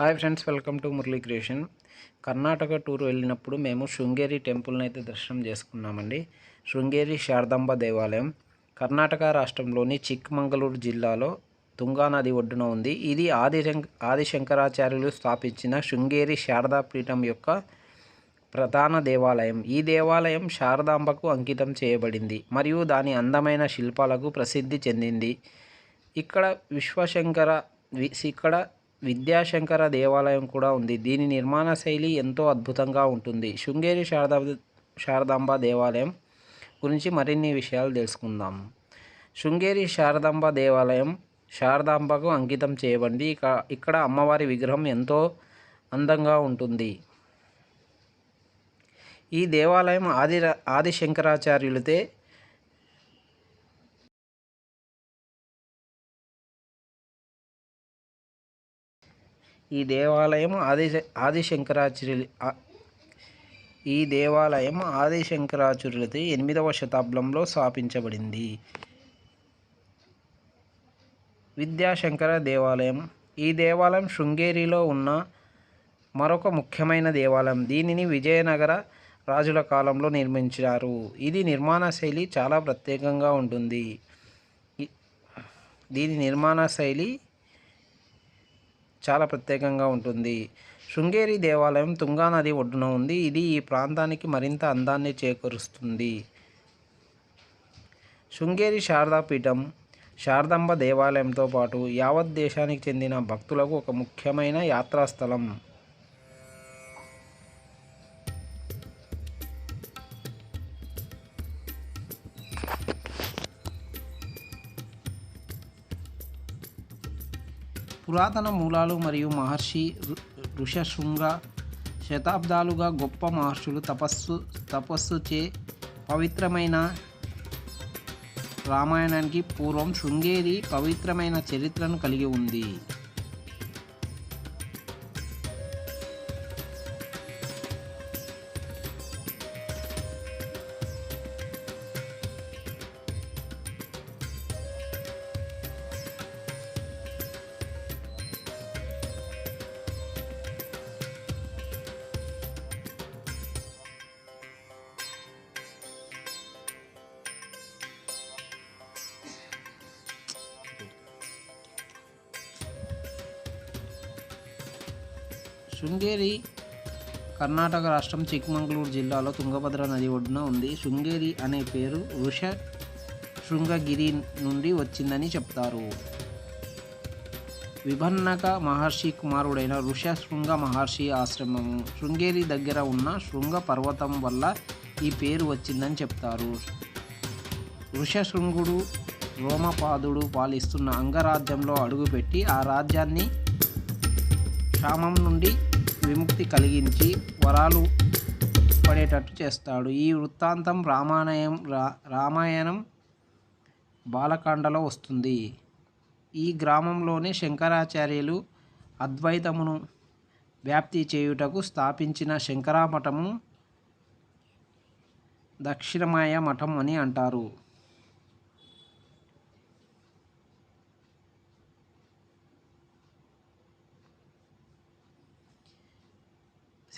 Hi friends welcome to Murali creation. Karnataka tour వెళ్ళినప్పుడు మేము శృంగేరి టెంపుల్ని అయితే దర్శనం చేసుకున్నామండి. శృంగేరి శారదాంబ దేవాలయం. కర్ణాటక రాష్ట్రంలోని చిక్మంగళూరు జిల్లాలో తుంగా నది ఒడ్డున ఉంది. ఇది ఆదిశం ఆది శంకరాచార్యులు స్థాపించిన శృంగేరి శారదా పీఠం యొక్క ప్రధాన దేవాలయం. ఈ దేవాలయం శారదాంబకు అంకితం చేయబడింది మరియు దాని అందమైన శిల్పాలకు ప్రసిద్ధి చెందింది. ఇక్కడ విశ్వశంకర వి- ఇక్కడ విద్యాశంకర దేవాలయం కూడా ఉంది. దీని నిర్మాణ శైలి ఎంతో అద్భుతంగా ఉంటుంది. శృంగేరి శారదా శారదాంబ దేవాలయం గురించి మరిన్ని విషయాలు తెలుసుకుందాం. శృంగేరి శారదాంబ దేవాలయం శారదాంబకు అంకితం చేయబడింది. ఇక ఇక్కడ అమ్మవారి విగ్రహం ఎంతో అందంగా ఉంటుంది. ఈ దేవాలయం ఆది ఆది శంకరాచార్యులతే ఈ దేవాలయం ఆదిశ ఆదిశంకరాచార్యులు ఈ దేవాలయం ఆదిశంకరాచార్యులతో ఎనిమిదవ శతాబ్దంలో స్థాపించబడింది. విద్యాశంకర దేవాలయం. ఈ దేవాలయం శృంగేరిలో ఉన్న మరొక ముఖ్యమైన దేవాలయం. దీనిని విజయనగర రాజుల కాలంలో నిర్మించారు. ఇది నిర్మాణ శైలి చాలా ప్రత్యేకంగా ఉంటుంది. దీని నిర్మాణ శైలి చాలా ప్రత్యేకంగా ఉంటుంది. శృంగేరి దేవాలయం తుంగా నది ఒడ్డున ఉంది. ఇది ఈ ప్రాంతానికి మరింత అందాన్ని చేకూరుస్తుంది. శృంగేరి శారదాపీఠం శారదాంబ దేవాలయంతో పాటు యావత్ దేశానికి చెందిన భక్తులకు ఒక ముఖ్యమైన యాత్రాస్థలం. పురాతన మూలాలు మరియు మహర్షి ఋషశృంగ శతాబ్దాలుగా గొప్ప మహర్షులు తపస్సు తపస్సు చే పవిత్రమైన రామాయణానికి పూర్వం శృంగేరి పవిత్రమైన చరిత్రను కలిగి ఉంది. శృంగేరి కర్ణాటక రాష్ట్రం చిక్మంగళూరు జిల్లాలో తుంగభద్ర నది ఒడ్డున ఉంది. శృంగేరి అనే పేరు వృష శృంగగిరి నుండి వచ్చిందని చెప్తారు. విభన్నక మహర్షి కుమారుడైన ఋషశృంగ మహర్షి ఆశ్రమము. శృంగేరి దగ్గర ఉన్న శృంగ పర్వతం వల్ల ఈ పేరు వచ్చిందని చెప్తారు. ఋషశృంగుడు రోమపాదుడు పాలిస్తున్న అంగరాజ్యంలో అడుగుపెట్టి ఆ రాజ్యాన్ని క్షామం నుండి విముక్తి కలిగించి వరాలు పడేటట్టు చేస్తాడు. ఈ వృత్తాంతం రామాయణం రా రామాయణం బాలకాండలో వస్తుంది. ఈ గ్రామంలోనే శంకరాచార్యులు అద్వైతమును వ్యాప్తి చేయుటకు స్థాపించిన శంకరామఠము దక్షిణమాయ మఠం అని అంటారు.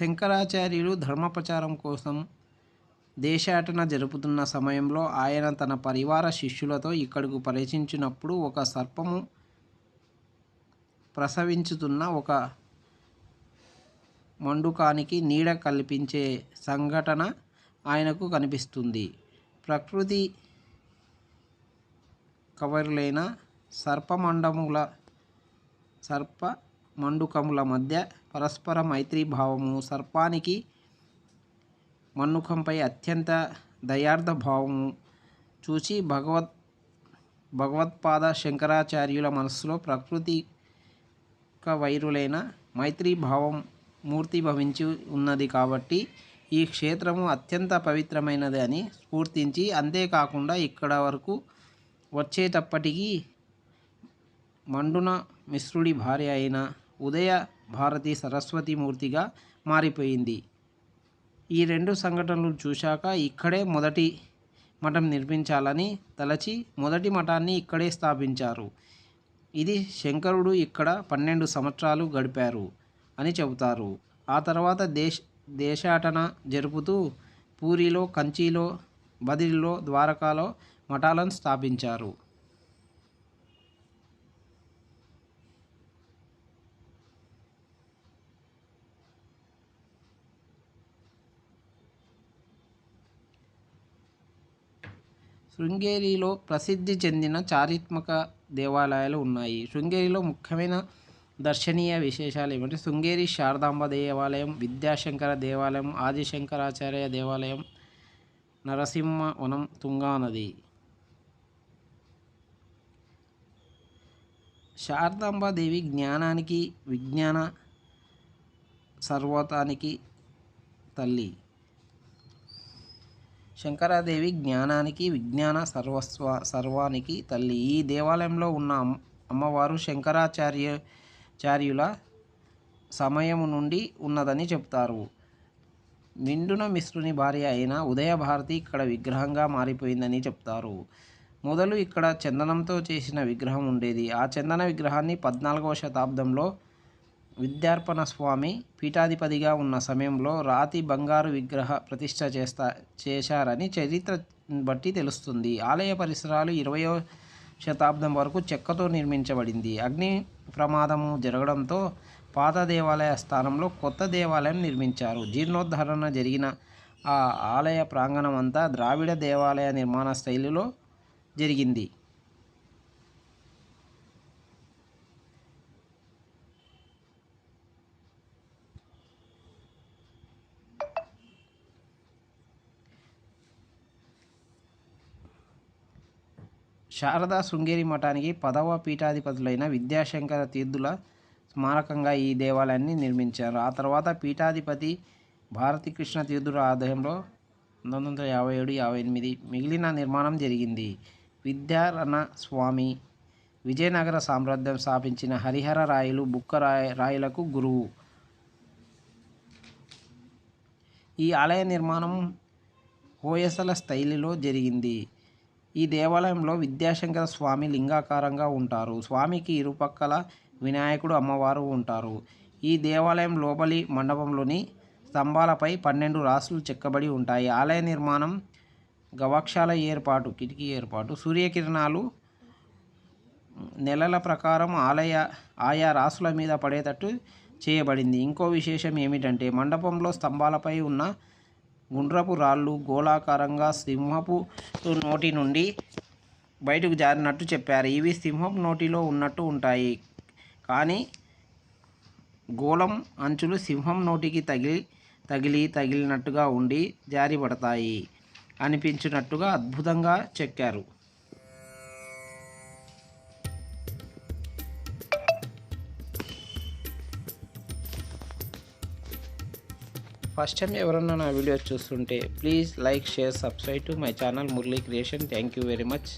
శంకరాచార్యులు ధర్మప్రచారం కోసం దేశాటన జరుపుతున్న సమయంలో ఆయన తన పరివార శిష్యులతో ఇక్కడకు పరిచించినప్పుడు ఒక సర్పము ప్రసవించుతున్న ఒక మండుకానికి నీడ కల్పించే సంఘటన ఆయనకు కనిపిస్తుంది. ప్రకృతి కవరులైన సర్పమండముల సర్ప మండుకముల మధ్య పరస్పర మైత్రీ భావము సర్పానికి మన్నుకంపై అత్యంత దయార్థ భావము చూసి భగవత్ భగవత్పాద శంకరాచార్యుల మనస్సులో ప్రకృతిక వైరులైన మైత్రీభావం మూర్తి భవించి ఉన్నది కాబట్టి ఈ క్షేత్రము అత్యంత పవిత్రమైనది అని స్ఫూర్తించి అంతేకాకుండా ఇక్కడ వరకు వచ్చేటప్పటికీ మండున మిశ్రుడి భార్య అయిన ఉదయ భారతి సరస్వతి మూర్తిగా మారిపోయింది. ఈ రెండు సంఘటనలు చూశాక ఇక్కడే మొదటి మఠం నిర్మించాలని తలచి మొదటి మఠాన్ని ఇక్కడే స్థాపించారు. ఇది శంకరుడు ఇక్కడ పన్నెండు సంవత్సరాలు గడిపారు అని చెబుతారు. ఆ తర్వాత దేశ దేశాటన జరుపుతూ పూరిలో కంచిలో బదిరిలో ద్వారకాలో మఠాలను స్థాపించారు. శృంగేరిలో ప్రసిద్ధి చెందిన చారిత్మక దేవాలయాలు ఉన్నాయి. శృంగేరిలో ముఖ్యమైన దర్శనీయ విశేషాలు ఏమంటే శృంగేరి శారదాంబ దేవాలయం విద్యాశంకర దేవాలయం ఆదిశంకరాచార్య దేవాలయం నరసింహవనం తుంగానది శారదాంబాదేవి జ్ఞానానికి విజ్ఞాన సర్వతానికి తల్లి. శంకరాదేవి జ్ఞానానికి విజ్ఞాన సర్వస్వ సర్వానికి తల్లి. ఈ దేవాలయంలో ఉన్న అమ్- అమ్మవారు శంకరాచార్య చార్యుల సమయము నుండి ఉన్నదని చెప్తారు. నిండున మిశ్రుని భార్య అయిన ఉదయభారతి ఇక్కడ విగ్రహంగా మారిపోయిందని చెప్తారు. మొదలు ఇక్కడ చందనంతో చేసిన విగ్రహం ఉండేది. ఆ చందన విగ్రహాన్ని పద్నాలుగవ శతాబ్దంలో విద్యార్పణ స్వామి పీఠాధిపతిగా ఉన్న సమయంలో రాతి బంగారు విగ్రహ ప్రతిష్ట చేస్తా చేశారని చరిత్ర బట్టి తెలుస్తుంది. ఆలయ పరిసరాలు ఇరవయో శతాబ్దం వరకు చెక్కతో నిర్మించబడింది. అగ్ని ప్రమాదము జరగడంతో పాత దేవాలయ స్థానంలో కొత్త దేవాలయం నిర్మించారు. జీర్ణోద్ధరణ జరిగిన ఆ ఆలయ ప్రాంగణం అంతా ద్రావిడ దేవాలయ నిర్మాణ శైలిలో జరిగింది. శారదా శృంగేరి మఠానికి పదవ పీఠాధిపతులైన విద్యాశంకర తీర్థుల స్మారకంగా ఈ దేవాలయాన్ని నిర్మించారు. ఆ తర్వాత పీఠాధిపతి భారతీకృష్ణ తీర్థుల ఆధ్వర్యంలో పంతొమ్మిది వందల యాభై ఏడు యాభై ఎనిమిది మిగిలిన నిర్మాణం జరిగింది. విద్యారణ స్వామి విజయనగర సామ్రాజ్యం స్థాపించిన హరిహర రాయలు బుక్క రాయ రాయలకు గురువు. ఈ ఆలయ నిర్మాణం హోయసల శైలిలో జరిగింది. ఈ దేవాలయంలో విద్యాశంకర స్వామి లింగాకారంగా ఉంటారు. స్వామికి ఇరుపక్కల వినాయకుడు అమ్మవారు ఉంటారు. ఈ దేవాలయం లోపలి మండపంలోని స్తంభాలపై పన్నెండు రాసులు చెక్కబడి ఉంటాయి. ఆలయ నిర్మాణం గవాక్షాల ఏర్పాటు కిటికీ ఏర్పాటు సూర్యకిరణాలు నెలల ప్రకారం ఆలయ ఆయా రాసుల మీద పడేటట్టు చేయబడింది. ఇంకో విశేషం ఏమిటంటే మండపంలో స్తంభాలపై ఉన్న గుండ్రపు రాళ్ళు గోళాకారంగా సింహపు నోటి నుండి బయటకు జారినట్టు చెప్పారు. ఇవి సింహపు నోటిలో ఉన్నట్టు ఉంటాయి. కానీ గోళం అంచులు సింహం నోటికి తగిలి తగిలి తగిలినట్టుగా ఉండి జారిపడతాయి అనిపించినట్టుగా అద్భుతంగా చెక్కారు. ఫస్ట్ టైం ఎవరన్నా నా వీడియో చూస్తుంటే please like share subscribe to my channel Murali creation thank you very much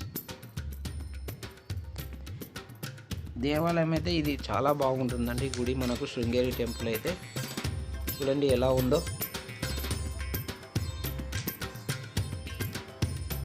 దేవాలయం అయితే ఇది చాలా బాగుంటుందండి. గుడి మనకు శృంగేరి టెంపుల్ అయితే. చూడండి ఎలా ఉందో.